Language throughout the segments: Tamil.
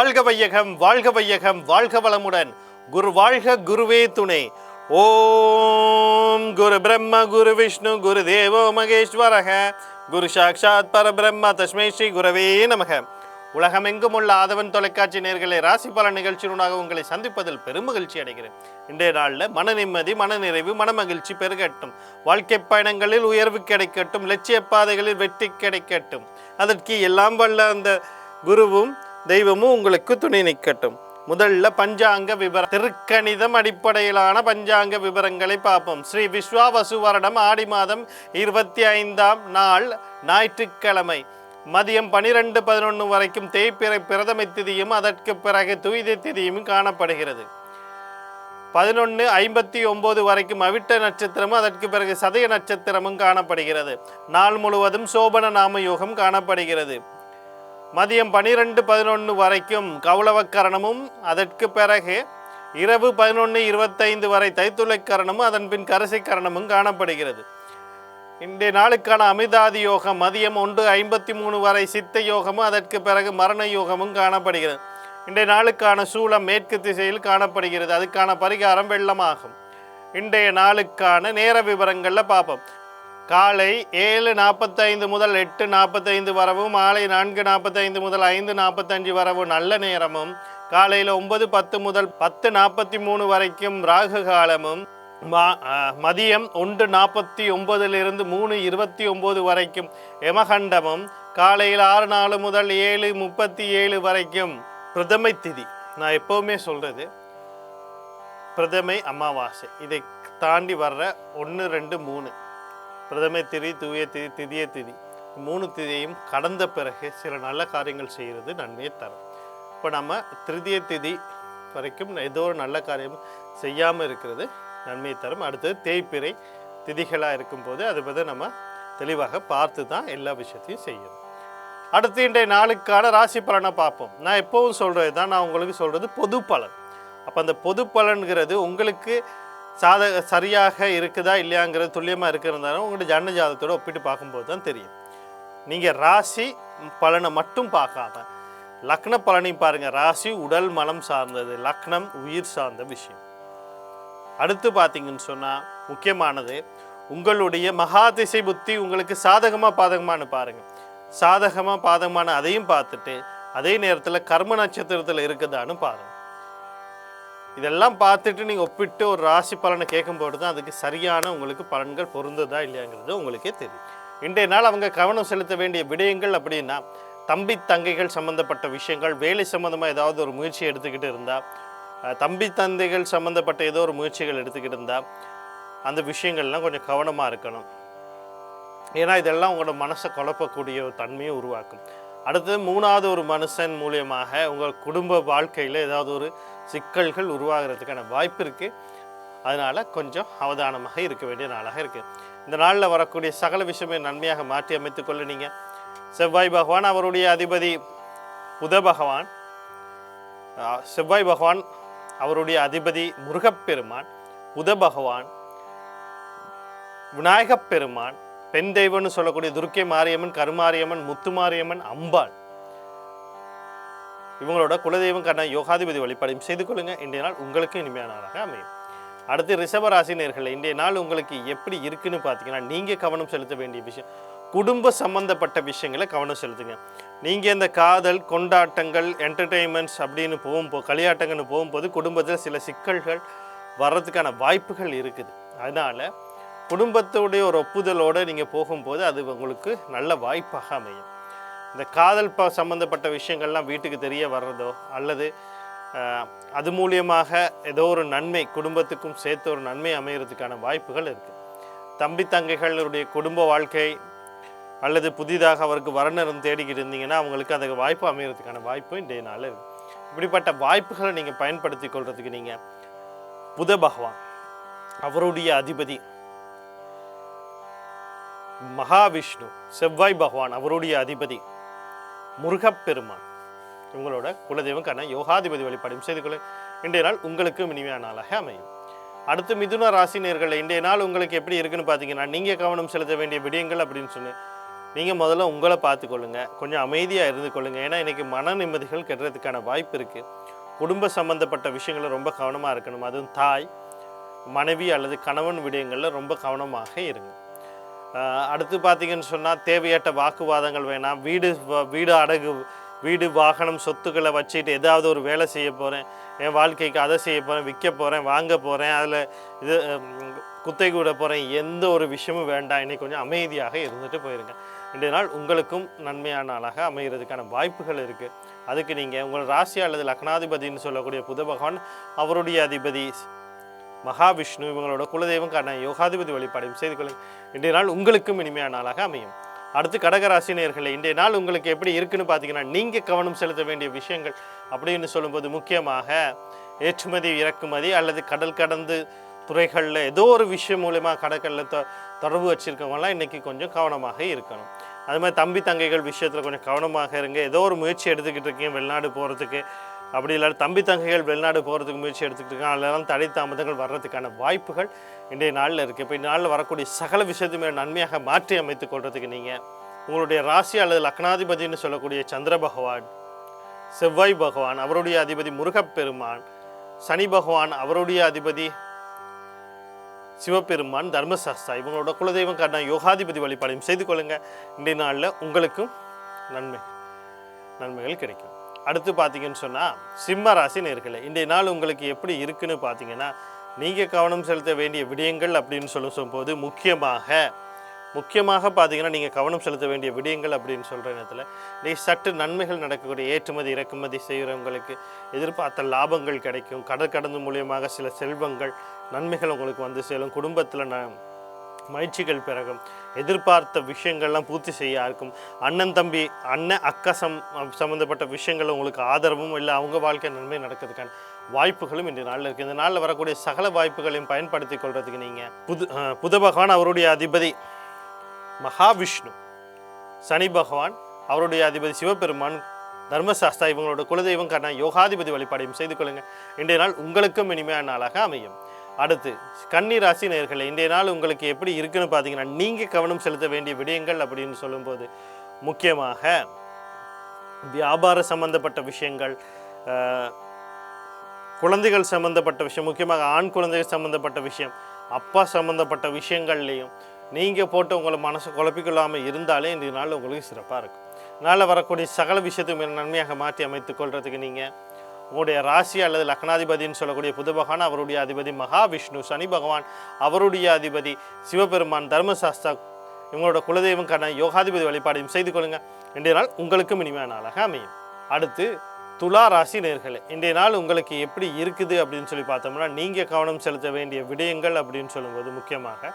வாழ்க வையகம் வாழ்க வையகம் வாழ்க வளமுடன். குரு வாழ்க குருவே துணை. ஓம் குரு பிரம்ம குரு விஷ்ணு குரு தேவோ மகேஸ்வரக. குரு சாக்ஷாத் பரபிரம்ம தஸ்மை ஸ்ரீ குரவே நமக. உலகமெங்கும் உள்ள ஆதவன் தொலைக்காட்சி நேர்களை ராசி பல நிகழ்ச்சியினூடாக உங்களை சந்திப்பதில் பெருமகிழ்ச்சி அடைகிறேன். இன்றைய நாளில் மன நிம்மதி மன நிறைவு பெருகட்டும். வாழ்க்கை பயணங்களில் உயர்வு கிடைக்கட்டும் லட்சிய பாதைகளில் வெற்றி கிடைக்கட்டும். அதற்கு எல்லாம் வல்ல அந்த குருவும் தெய்வமும் உங்களுக்கு துணை நிற்கட்டும் முதல்ல பஞ்சாங்க விவரம் திருக்கணிதம் அடிப்படையிலான பஞ்சாங்க விவரங்களை பார்ப்போம். ஸ்ரீ விஸ்வாவசு வருடம் ஆடி மாதம் இருபத்தி ஐந்தாம் நாள் ஞாயிற்றுக்கிழமை. மதியம் பனிரெண்டு பதினொன்று வரைக்கும் தேய்பிறை பிரதமை திதியும் அதற்கு பிறகு துய்தை திதியும் காணப்படுகிறது. பதினொன்று ஐம்பத்தி ஒம்பது வரைக்கும் அவிட்ட நட்சத்திரமும் அதற்கு பிறகு சதய நட்சத்திரமும் காணப்படுகிறது. நாள் முழுவதும் சோபன நாம யோகம் காணப்படுகிறது. மதியம் பனிரெண்டு பதினொன்று வரைக்கும் கௌளவக்கரணமும் அதற்கு பிறகு இரவு பதினொன்று இருபத்தைந்து வரை தைத்துளைக்கரணமும் அதன் பின் கரசைக்கரணமும் காணப்படுகிறது. இன்றைய நாளுக்கான அமிதாதி யோகம் மதியம் ஒன்று ஐம்பத்தி மூணு வரை சித்த யோகமும் அதற்கு பிறகு மரண யோகமும் காணப்படுகிறது. இன்றைய நாளுக்கான சூளம் மேற்கு திசையில் காணப்படுகிறது. அதுக்கான பரிகாரம் வெள்ளமாகும். இன்றைய நாளுக்கான நேர விவரங்களில் பார்ப்போம். காலை ஏழு நாற்பத்தைந்து முதல் எட்டு நாற்பத்தைந்து வரவும் மாலை நான்கு நாற்பத்தைந்து முதல் ஐந்து நாற்பத்தஞ்சு வரவும் நல்ல நேரமும் காலையில் ஒன்பது பத்து முதல் பத்து நாற்பத்தி மூணு வரைக்கும் ராகு காலமும் மா- மதியம் ஒன்று நாற்பத்தி ஒன்பதிலிருந்து மூணு இருபத்தி ஒம்பது வரைக்கும் எமகண்டமும் காலையில் ஆறு நாலு முதல் ஏழு முப்பத்தி ஏழு வரைக்கும் பிரதமை திதி. நான் எப்போவுமே சொல்கிறது பிரதமை அமாவாசை. இதை தாண்டி வர்ற ஒன்று ரெண்டு மூணு. பிரதம திதி தூய திதி திதிய திதி. மூணு திதியையும் கடந்த பிறகு சில நல்ல காரியங்கள் செய்கிறது நன்மையை தரும். இப்போ நம்ம திருதிய திதி வரைக்கும் ஏதோ ஒரு நல்ல காரியம் செய்யாமல் இருக்கிறது நன்மையை தரும். அடுத்தது தேய்ப்பிறை திதிகளாக இருக்கும்போது அதை பற்றி நம்ம தெளிவாக பார்த்து தான் எல்லா விஷயத்தையும் செய்யணும். அடுத்து இன்றைய நாளுக்கான ராசி பலனை பார்ப்போம். நான் எப்பவும் சொல்கிறது தான் நான் உங்களுக்கு சொல்கிறது பொது பலன். அப்போ அந்த பொது பலன்கிறது உங்களுக்கு சாத சரியாக இருக்குதா இல்லையாங்கிறது துல்லியமாக இருக்கிறதாலும் உங்களுடைய ஜன ஜாதகத்தோட ஒப்பிட்டு பார்க்கும்போது தான் தெரியும். நீங்கள் ராசி பலனை மட்டும் பார்க்காம லக்ன பலனையும் பாருங்கள் ராசி உடல் மனம் சார்ந்தது லக்னம் உயிர் சார்ந்த விஷயம். அடுத்து பார்த்தீங்கன்னு சொன்னால் முக்கியமானது உங்களுடைய மகா திசை புத்தி உங்களுக்கு சாதகமாக பாதகமானு பாருங்கள் சாதகமாக பாதகமான அதையும் பார்த்துட்டு அதே நேரத்தில் கர்ம நட்சத்திரத்தில் இருக்குதான்னு பாருங்கள் இதெல்லாம் பார்த்துட்டு நீங்கள் ஒப்பிட்டு ஒரு ராசி பலனை கேட்கும்போது தான் அதுக்கு சரியான உங்களுக்கு பலன்கள் பொருந்ததா இல்லையாங்கிறது உங்களுக்கே தெரியும். இன்றைய நாள் அவங்க கவனம் செலுத்த வேண்டிய விடயங்கள் அப்படின்னா தம்பி தங்கைகள் சம்மந்தப்பட்ட விஷயங்கள் வேலை சம்மந்தமாக ஏதாவது ஒரு முயற்சி எடுத்துக்கிட்டு இருந்தால் தம்பி தந்தைகள் சம்மந்தப்பட்ட ஏதோ ஒரு முயற்சிகள் எடுத்துக்கிட்டு இருந்தால் அந்த விஷயங்கள்லாம் கொஞ்சம் கவனமாக இருக்கணும். ஏன்னா இதெல்லாம் உங்களோட மனசை குழப்பக்கூடிய ஒரு தன்மையை உருவாக்கும். அடுத்தது மூணாவது ஒரு மனுஷன் மூலியமாக உங்கள் குடும்ப வாழ்க்கையில் ஏதாவது ஒரு சிக்கல்கள் உருவாகிறதுக்கான வாய்ப்பு இருக்குது அதனால் கொஞ்சம் அவதானமாக இருக்க வேண்டிய நாளாக இருக்குது இந்த நாளில் வரக்கூடிய சகல விஷயமே நன்மையாக மாற்றி அமைத்துக்கொள்ள நீங்கள் செவ்வாய் பகவான் அவருடைய அதிபதி புத பகவான் செவ்வாய் பகவான் அவருடைய அதிபதி முருகப்பெருமான் புத பகவான் விநாயகப் பெருமான் பெண் தெய்வம்னு சொல்லக்கூடிய துர்க்கை மாரியம்மன் கருமாரியம்மன் முத்துமாரியம்மன் அம்பாள். இவங்களோட குலதெய்வம் கண்ண யோகாதிபதி வழிபாடையும் செய்து கொள்ளுங்க. இன்றைய நாள் உங்களுக்கு இனிமையான நாளாக அமையும். அடுத்து ரிஷபராசி நேயர்களே இன்றைய நாள் உங்களுக்கு எப்படி இருக்குன்னு பார்த்தீங்கன்னா நீங்கள் கவனம் செலுத்த வேண்டிய விஷயம் குடும்ப சம்பந்தப்பட்ட விஷயங்களை கவனம் செலுத்துங்க. நீங்கள் இந்த காதல் கொண்டாட்டங்கள் என்டர்டெயின்மெண்ட்ஸ் அப்படின்னு போகும்போது களியாட்டங்கள்னு போகும்போது குடும்பத்தில் சில சிக்கல்கள் வர்றதுக்கான வாய்ப்புகள் இருக்குது. அதனால் குடும்பத்தோடைய ஒரு ஒப்புதலோடு நீங்கள் போகும்போது அது உங்களுக்கு நல்ல வாய்ப்பாக அமையும். இந்த காதல் ப சம்மந்தப்பட்ட விஷயங்கள்லாம் வீட்டுக்கு தெரிய வர்றதோ அல்லது அது மூலியமாக ஏதோ ஒரு நன்மை குடும்பத்துக்கும் சேர்த்து ஒரு நன்மை அமைகிறதுக்கான வாய்ப்புகள் இருக்குது தம்பி தங்கைகளுடைய குடும்ப வாழ்க்கை அல்லது புதிதாக அவருக்கு வரணரம் தேடிக்கிட்டு இருந்தீங்கன்னா அவங்களுக்கு அந்த வாய்ப்பு அமைகிறதுக்கான வாய்ப்பு இன்றைய நாள் இருக்குது இப்படிப்பட்ட வாய்ப்புகளை நீங்கள் பயன்படுத்தி கொள்றதுக்கு நீங்கள் புத பகவான் அவருடைய அதிபதி மகாவிஷ்ணு செவ்வாய் பகவான் அவருடைய அதிபதி முருகப்பெருமான். இவங்களோட குலதெய்வம் யோகாதிபதி வழிபாடும் செய்து கொள்ள இன்றைய நாள் உங்களுக்கு இனிமையான நாளாக அமையும். அடுத்து மிதுன ராசி இன்றைய நாள் உங்களுக்கு எப்படி இருக்குன்னு பார்த்தீங்கன்னா நீங்கள் கவனம் செலுத்த வேண்டிய விடயங்கள் அப்படின்னு சொல்லி நீங்கள் முதல்ல உங்களை பார்த்துக்கொள்ளுங்க. கொஞ்சம் அமைதியாக இருந்து கொள்ளுங்கள் ஏன்னா இன்றைக்கி மன நிம்மதிகள் கெடுறதுக்கான வாய்ப்பு இருக்குது குடும்ப சம்மந்தப்பட்ட விஷயங்களில் ரொம்ப கவனமாக இருக்கணும். அதுவும் தாய் மனைவி அல்லது கணவன் விடயங்களில் ரொம்ப கவனமாக இருங்க. அடுத்து பார்த்தீங்கன்னு சொன்னால் தேவையற்ற வாக்குவாதங்கள் வேணாம். வீடு வீடு அடகு வீடு வாகனம் சொத்துக்களை வச்சுட்டு ஏதாவது ஒரு வேலை செய்ய போகிறேன் என் வாழ்க்கைக்கு அதை செய்ய போகிறேன் விற்க போகிறேன் வாங்க போகிறேன் அதில் இது குத்தை கூட போகிறேன் எந்த ஒரு விஷயமும் வேண்டாம். இன்னைக்கு கொஞ்சம் அமைதியாக இருந்துட்டு போயிருங்க. இன்றைய நாள் உங்களுக்கும் நன்மையான நாளாக அமைகிறதுக்கான வாய்ப்புகள் இருக்குது அதுக்கு நீங்கள் உங்கள் ராசி அல்லது லக்னாதிபதின்னு சொல்லக்கூடிய புத பகவான் அவருடைய அதிபதி மகாவிஷ்ணு இவங்களோட குலதெய்வம் காரண யோகாதிபதி வழிபாடையும் செய்து கொள்ளுங்கள் இன்றைய நாள் உங்களுக்கும் இனிமையான நாளாக அமையும். அடுத்து கடகராசி இன்றைய நாள் உங்களுக்கு எப்படி இருக்குன்னு பார்த்தீங்கன்னா நீங்கள் கவனம் செலுத்த வேண்டிய விஷயங்கள் அப்படின்னு சொல்லும்போது முக்கியமாக ஏற்றுமதி இறக்குமதி அல்லது கடல் கடந்து துறைகளில் ஏதோ ஒரு விஷயம் மூலயமா கடற்கல்ல தொ தொடர்பு வச்சுருக்கவங்களாம் இன்றைக்கி கொஞ்சம் கவனமாக இருக்கணும். அது மாதிரி தம்பி தங்கைகள் விஷயத்தில் கொஞ்சம் கவனமாக இருங்க. ஏதோ ஒரு முயற்சி எடுத்துக்கிட்டு இருக்கீங்க வெளிநாடு போகிறதுக்கு அப்படி இல்லாத தம்பி தங்கைகள் வெளிநாடு போகிறதுக்கு முயற்சி எடுத்துக்கிட்டு இருக்காங்க. அதெல்லாம் தடை தாமதங்கள் வர்றதுக்கான வாய்ப்புகள் இன்றைய நாளில் இருக்குது இப்போ இந்த நாளில் வரக்கூடிய சகல விஷயத்தையுமே நன்மையாக மாற்றி அமைத்துக் கொள்றதுக்கு நீங்கள் உங்களுடைய ராசி அல்லது லக்னாதிபதினு சொல்லக்கூடிய சந்திர பகவான் செவ்வாய் பகவான் அவருடைய அதிபதி முருகப்பெருமான் சனி பகவான் அவருடைய அதிபதி சிவபெருமான் தர்மசாஸ்தா இவங்களோட குலதெய்வம் காரணம் யோகாதிபதி வழிபாடையும் செய்து கொள்ளுங்கள் இன்றைய நாளில் உங்களுக்கும் நன்மை நன்மைகள் கிடைக்கும். அடுத்து பார்த்தீங்கன்னு சொன்னால் சிம்ம ராசி நேர்களை இன்றைய நாள் உங்களுக்கு எப்படி இருக்குன்னு பார்த்தீங்கன்னா நீங்கள் கவனம் செலுத்த வேண்டிய விடயங்கள் அப்படின்னு சொல்ல சொல்லும்போது முக்கியமாக முக்கியமாக பார்த்தீங்கன்னா நீங்கள் கவனம் செலுத்த வேண்டிய விடயங்கள் அப்படின்னு சொல்கிற நேரத்தில் நீ சற்று நன்மைகள் நடக்கக்கூடிய ஏற்றுமதி இறக்குமதி செய்கிறவங்களுக்கு எதிர்பார்த்த லாபங்கள் கிடைக்கும். கடற்கடந்து மூலியமாக சில செல்வங்கள் நன்மைகள் உங்களுக்கு வந்து சேரும். குடும்பத்தில் ந முயற்சிகள் பிறகும். எதிர்பார்த்த விஷயங்கள்லாம் பூர்த்தி செய்ய இருக்கும் அண்ணன் தம்பி அண்ணன் அக்கா சம் சம்மந்தப்பட்ட விஷயங்கள் உங்களுக்கு ஆதரவும் இல்லை. அவங்க வாழ்க்கை நன்மை நடக்கிறதுக்கான வாய்ப்புகளும் இன்று நாளில் இருக்குது இந்த நாளில் வரக்கூடிய சகல வாய்ப்புகளையும் பயன்படுத்தி கொள்றதுக்கு நீங்கள் புது புத பகவான் அவருடைய அதிபதி மகாவிஷ்ணு சனி பகவான் அவருடைய அதிபதி சிவபெருமான் தர்மசாஸ்தா இவங்களோட குலதெய்வம் காரண யோகாதிபதி வழிபாடையும் செய்து கொள்ளுங்கள் இன்றைய நாள் உங்களுக்கும் இனிமையான நாளாக அமையும். அடுத்து கன்னி ராசி நேர்களை இன்றைய நாள் உங்களுக்கு எப்படி இருக்குன்னு பார்த்தீங்கன்னா நீங்கள் கவனம் செலுத்த வேண்டிய விடயங்கள் அப்படின்னு சொல்லும்போது முக்கியமாக வியாபார சம்பந்தப்பட்ட விஷயங்கள் குழந்தைகள் சம்மந்தப்பட்ட விஷயம் முக்கியமாக ஆண் குழந்தைகள் சம்மந்தப்பட்ட விஷயம் அப்பா சம்மந்தப்பட்ட விஷயங்கள்லையும் நீங்கள் போட்டு உங்களை மனசை குழப்பிக்கொள்ளாமல் இருந்தாலே இன்றைய நாள் உங்களுக்கு சிறப்பாக இருக்கும். நாளில் வரக்கூடிய சகல விஷயத்தையும் நன்மையாக மாற்றி அமைத்துக் கொள்றதுக்கு நீங்கள் உங்களுடைய ராசி அல்லது லக்னாதிபதின்னு சொல்லக்கூடிய புத பகவான் அவருடைய அதிபதி மகாவிஷ்ணு சனி பகவான் அவருடைய அதிபதி சிவபெருமான் தர்மசாஸ்தா இவங்களோட குலதெய்வம் யோகாதிபதி வழிபாடையும் செய்து கொள்ளுங்கள் இன்றைய நாள் உங்களுக்கும் இனிமையான நாளாக அமையும். அடுத்து துலா ராசி நேர்களே இன்றைய நாள் உங்களுக்கு எப்படி இருக்குது அப்படின்னு சொல்லி பார்த்தோம்னா நீங்கள் கவனம் செலுத்த வேண்டிய விடயங்கள் அப்படின்னு சொல்லும்போது முக்கியமாக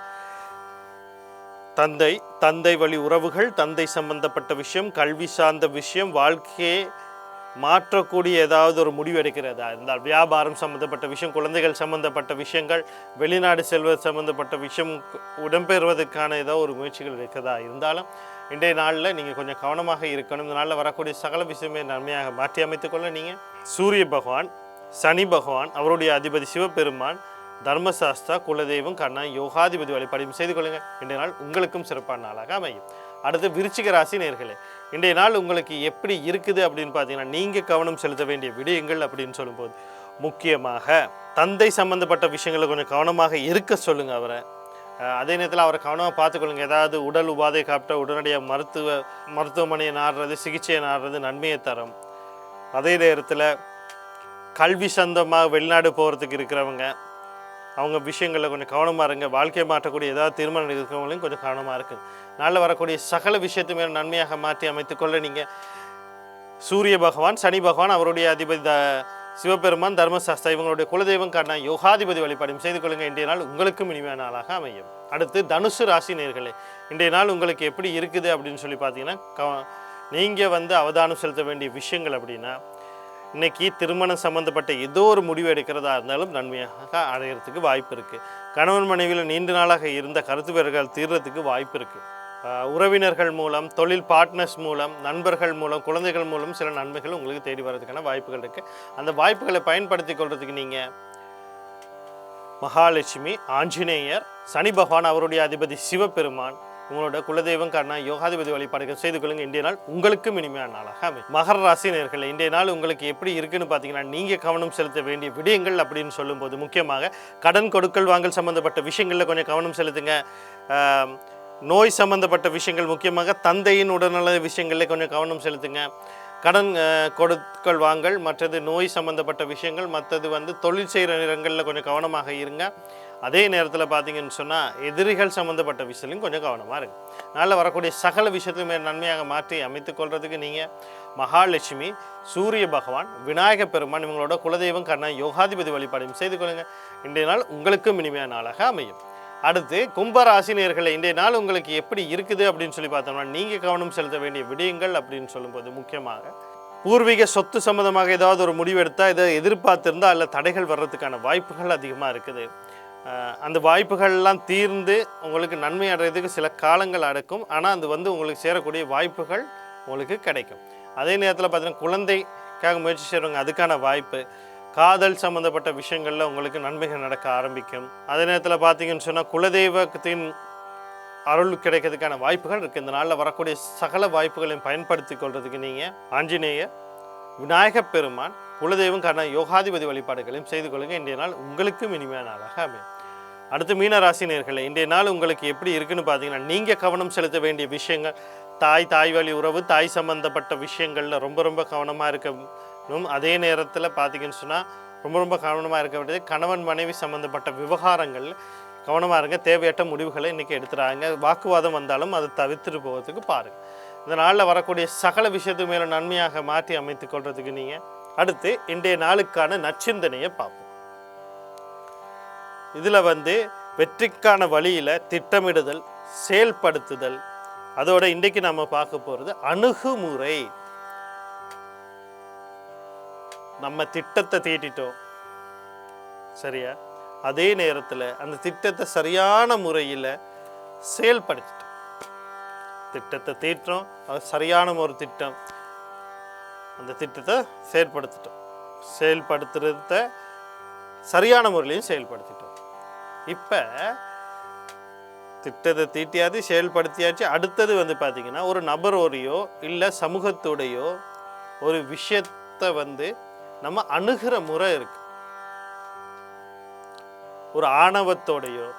தந்தை தந்தை வழி உறவுகள் தந்தை சம்பந்தப்பட்ட விஷயம் கல்வி சார்ந்த விஷயம் வாழ்க்கையை மாற்றக்கூடிய ஏதாவது ஒரு முடிவு எடுக்கிறதா? இருந்தால் வியாபாரம் சம்பந்தப்பட்ட விஷயம் குழந்தைகள் சம்பந்தப்பட்ட விஷயங்கள் வெளிநாடு செல்வது சம்பந்தப்பட்ட விஷயம் இடம்பெறுவதற்கான ஏதோ ஒரு முயற்சிகள் இருக்கிறதா? இருந்தாலும் இன்றைய நாளில் நீங்கள் கொஞ்சம் கவனமாக இருக்கணும். இந்த நாளில் வரக்கூடிய சகல விஷயமே நன்மையாக மாற்றி அமைத்துக்கொள்ள நீங்கள் சூரிய பகவான் சனி பகவான் அவருடைய அதிபதி சிவபெருமான் தர்மசாஸ்தா குலதெய்வம் கண்ணா யோகாதிபதி வழிபாடையும் செய்து கொள்ளுங்கள். இன்றைய நாள் உங்களுக்கும் சிறப்பான நாளாக அமையும். அடுத்து விருச்சிக ராசி நேர்களே இன்றைய நாள் உங்களுக்கு எப்படி இருக்குது அப்படின்னு பார்த்தீங்கன்னா நீங்கள் கவனம் செலுத்த வேண்டிய விடயங்கள் அப்படின்னு சொல்லும்போது முக்கியமாக தந்தை சம்பந்தப்பட்ட விஷயங்களை கொஞ்சம் கவனமாக இருக்க சொல்லுங்கள் அவரை. அதே நேரத்தில் அவரை கவனமாக பார்த்துக்கொள்ளுங்க ஏதாவது உடல் உபாதை காப்பிட்ட உடனடியாக மருத்துவ மருத்துவமனையை நாடுறது சிகிச்சையை நாடுறது நன்மையை தரும். அதே நேரத்தில் கல்வி சந்தமாக வெளிநாடு போகிறதுக்கு இருக்கிறவங்க அவங்க விஷயங்களில் கொஞ்சம் கவனமாக இருங்க. வாழ்க்கையை மாற்றக்கூடிய ஏதாவது தீர்மானம் இருக்கிறவங்களையும் கொஞ்சம் கவனமாக இருக்குது நாளில் வரக்கூடிய சகல விஷயத்தையுமே நன்மையாக மாற்றி அமைத்துக்கொள்ள நீங்கள் சூரிய பகவான் சனி பகவான் அவருடைய அதிபதி த சிவபெருமான் தர்மசாஸ்திரா இவங்களுடைய குலதெய்வம் காரண யோகாதிபதி வழிபாடும் செய்து கொள்ளுங்கள் இன்றைய நாள் உங்களுக்கும் இனிமையான நாளாக அமையும். அடுத்து தனுசு ராசி நேர்களே இன்றைய நாள் உங்களுக்கு எப்படி இருக்குது அப்படின்னு சொல்லி பார்த்தீங்கன்னா க நீங்கள் வந்து அவதானம் செலுத்த வேண்டிய விஷயங்கள் அப்படின்னா இன்னைக்கு திருமணம் சம்மந்தப்பட்ட ஏதோ ஒரு முடிவு எடுக்கிறதா இருந்தாலும் நன்மையாக அடையிறதுக்கு வாய்ப்பு இருக்குது கணவன் மனைவியில் நீண்ட நாளாக இருந்த கருத்து வேறுகள் தீர்றதுக்கு வாய்ப்பு இருக்குது உறவினர்கள் மூலம் தொழில் பார்ட்னர்ஸ் மூலம் நண்பர்கள் மூலம் குழந்தைகள் மூலம் சில நன்மைகள் உங்களுக்கு தேடி வர்றதுக்கான வாய்ப்புகள் இருக்குது அந்த வாய்ப்புகளை பயன்படுத்தி கொள்றதுக்கு நீங்கள் மகாலட்சுமி ஆஞ்சநேயர் சனி பகவான் அவருடைய அதிபதி சிவபெருமான் உங்களோட குலதெய்வம் காரணம் யோகாதிபதி வழிபாடுகள் செய்து கொள்ளுங்க. இன்றைய நாள் உங்களுக்கும் இனிமையான நாளாக அமையும். மகர ராசி நேர்களை இன்றைய நாள் உங்களுக்கு எப்படி இருக்குன்னு பார்த்தீங்கன்னா நீங்கள் கவனம் செலுத்த வேண்டிய விடயங்கள் அப்படின்னு சொல்லும்போது முக்கியமாக கடன் கொடுக்கல் வாங்கல் சம்மந்தப்பட்ட விஷயங்களில் கொஞ்சம் கவனம் செலுத்துங்க. நோய் சம்பந்தப்பட்ட விஷயங்கள் முக்கியமாக தந்தையின் உடல்நல விஷயங்களில் கொஞ்சம் கவனம் செலுத்துங்க. கடன் கொடுக்கல் வாங்கல் மற்றது நோய் சம்பந்தப்பட்ட விஷயங்கள் மற்றது வந்து தொழில் செய்கிற நிறங்களில் கொஞ்சம் கவனமாக இருங்க. அதே நேரத்தில் பார்த்தீங்கன்னு சொன்னால் எதிரிகள் சம்மந்தப்பட்ட விஷயத்துலையும் கொஞ்சம் கவனமாக இருங்க. அதனால் வரக்கூடிய சகல விஷயத்தையுமே நன்மையாக மாற்றி அமைத்துக் கொள்றதுக்கு நீங்கள் மகாலட்சுமி சூரிய பகவான் விநாயக பெருமான் இவங்களோட குலதெய்வம் கண்ண யோகாதிபதி வழிபாடையும் செய்து கொள்ளுங்கள் இன்றைய நாள் உங்களுக்கும் இனிமையான நாளாக அமையும். அடுத்து கும்பராசினியர்களை இன்றைய நாள் உங்களுக்கு எப்படி இருக்குது அப்படின்னு சொல்லி பார்த்தோம்னா நீங்கள் கவனம் செலுத்த வேண்டிய விடயங்கள் அப்படின்னு சொல்லும்போது முக்கியமாக பூர்வீக சொத்து சம்மந்தமாக ஏதாவது ஒரு முடிவு எடுத்தால் இதை எதிர்பார்த்துருந்தா அதில் தடைகள் வர்றதுக்கான வாய்ப்புகள் அதிகமாக இருக்குது. அந்த வாய்ப்புகள்லாம் தீர்ந்து உங்களுக்கு நன்மை அடைகிறதுக்கு சில காலங்கள் அடக்கும். ஆனால் அது வந்து உங்களுக்கு சேரக்கூடிய வாய்ப்புகள் உங்களுக்கு கிடைக்கும். அதே நேரத்தில் பார்த்தீங்கன்னா குழந்தைக்காக முயற்சி செய்கிறவங்க அதுக்கான வாய்ப்பு காதல் சம்மந்தப்பட்ட விஷயங்களில் உங்களுக்கு நன்மைகள் நடக்க ஆரம்பிக்கும். அதே நேரத்தில் பார்த்தீங்கன்னு சொன்னால் குலதெய்வத்தின் அருள் கிடைக்கிறதுக்கான வாய்ப்புகள் இருக்குது இந்த நாளில் வரக்கூடிய சகல வாய்ப்புகளையும் பயன்படுத்தி கொள்றதுக்கு நீங்கள் ஆஞ்சநேயர் விநாயகப் பெருமான் குலதெய்வம் காரண யோகாதிபதி வழிபாடுகளையும் செய்து கொள்ளுங்கள் இன்றைய நாள் உங்களுக்கும் இனிமையான நாளாக அமையும். அடுத்து மீன நேர்களை இன்றைய நாள் உங்களுக்கு எப்படி இருக்குன்னு பார்த்தீங்கன்னா நீங்கள் கவனம் செலுத்த வேண்டிய விஷயங்கள் தாய் தாய் வழி உறவு தாய் சம்பந்தப்பட்ட விஷயங்களில் ரொம்ப ரொம்ப கவனமாக இருக்கணும் அதே நேரத்தில் பார்த்தீங்கன்னு சொன்னால் ரொம்ப ரொம்ப கவனமாக இருக்க வேண்டியது கணவன் மனைவி சம்பந்தப்பட்ட விவகாரங்கள். கவனமாக இருங்க தேவையற்ற முடிவுகளை இன்றைக்கி எடுத்துகிறாங்க வாக்குவாதம் வந்தாலும் அதை தவிர்த்துட்டு போகிறதுக்கு பாருங்கள் இந்த நாளில் வரக்கூடிய சகல விஷயத்துக்கு மேலே நன்மையாக மாற்றி அமைத்து கொள்றதுக்கு நீங்கள் அடுத்து இன்றைய நாளுக்கான நச்சிந்தனையை பார்ப்போம். இதில் வந்து வெற்றிக்கான வழியில் திட்டமிடுதல் செயல்படுத்துதல். அதோட இன்றைக்கு நம்ம பார்க்க போகிறது அணுகுமுறை. நம்ம திட்டத்தை தீட்டிட்டோம். சரியா? அதே நேரத்தில் அந்த திட்டத்தை சரியான முறையில் செயல்படுத்திட்டோம். திட்டத்தை தீட்டுறோம் அது சரியான ஒரு திட்டம். அந்த திட்டத்தை செயல்படுத்திட்டோம். செயல்படுத்துறத சரியான முறையிலையும் செயல்படுத்திட்டோம். இப்போ திட்டத்தை தீட்டியாச்சு செயல்படுத்தியாச்சு. அடுத்தது வந்து பார்த்திங்கன்னா ஒரு நபரோடையோ இல்லை சமூகத்தோடையோ ஒரு விஷயத்தை வந்து நம்ம அணுகிற முறை இருக்கு. ஒரு ஆணவத்தோடையோ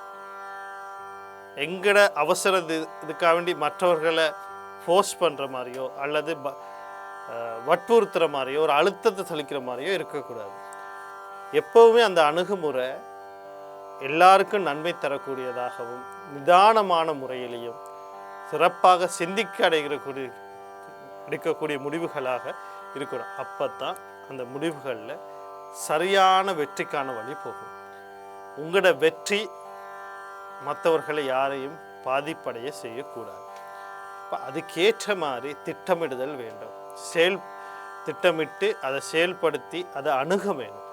எங்கட அவசர இது- இதுக்காக வேண்டி மற்றவர்களை ஃபோர்ஸ் பண்ணுற மாதிரியோ அல்லது ப- வற்புறுத்துகிற மாதிரியோ ஒரு அழுத்தத்தை தெளிக்கிற மாதிரியோ இருக்கக்கூடாது. எப்போவுமே அந்த அணுகுமுறை எல்லாருக்கும் நன்மை தரக்கூடியதாகவும் நிதானமான முறையிலையும் சிறப்பாக சிந்திக்க அடைகிற கூடிய எடுக்கக்கூடிய முடிவுகளாக இருக்கணும் அப்போ தான் அந்த முடிவுகளில் சரியான வெற்றிக்கான வழி போகும். உங்களோட வெற்றி மற்றவர்களை யாரையும் பாதிப்படைய செய்யக்கூடாது. இப்போ அதுக்கேற்ற மாதிரி திட்டமிடுதல் வேண்டும். செயல் திட்டமிட்டு அதை செயல்படுத்தி அதை அணுக வேணும்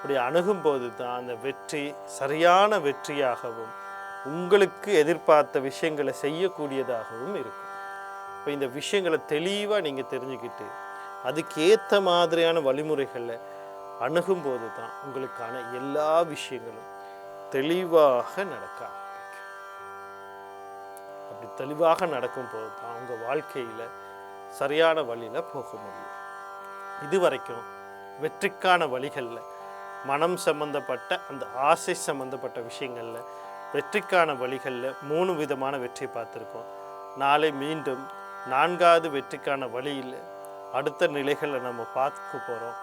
அப்படி அணுகும்போது தான் அந்த வெற்றி சரியான வெற்றியாகவும் உங்களுக்கு எதிர்பார்த்த விஷயங்களை செய்யக்கூடியதாகவும் இருக்கும். இப்போ இந்த விஷயங்களை தெளிவாக நீங்கள் தெரிஞ்சுக்கிட்டு அதுக்கேற்ற மாதிரியான வழிமுறைகளை அணுகும்போது தான் உங்களுக்கான எல்லா விஷயங்களும் தெளிவாக நடக்க ஆரம்பிக்கும். அப்படி தெளிவாக நடக்கும்போது தான் உங்கள் வாழ்க்கையில் சரியான வழியில் போக முடியும். இது வரைக்கும் வெற்றிக்கான வழிகளில் மனம் சம்பந்தப்பட்ட அந்த ஆசை சம்பந்தப்பட்ட விஷயங்களில் வெற்றிக்கான வழிகளில் மூணு விதமான வெற்றி பார்த்துருக்கோம். நாளை மீண்டும் நான்காவது வெற்றிக்கான வழியில் அடுத்த நிலைகளை நம்ம பார்க்க போகிறோம்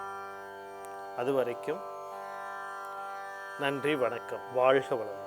அது வரைக்கும் நன்றி வணக்கம். வாழ்க வளம்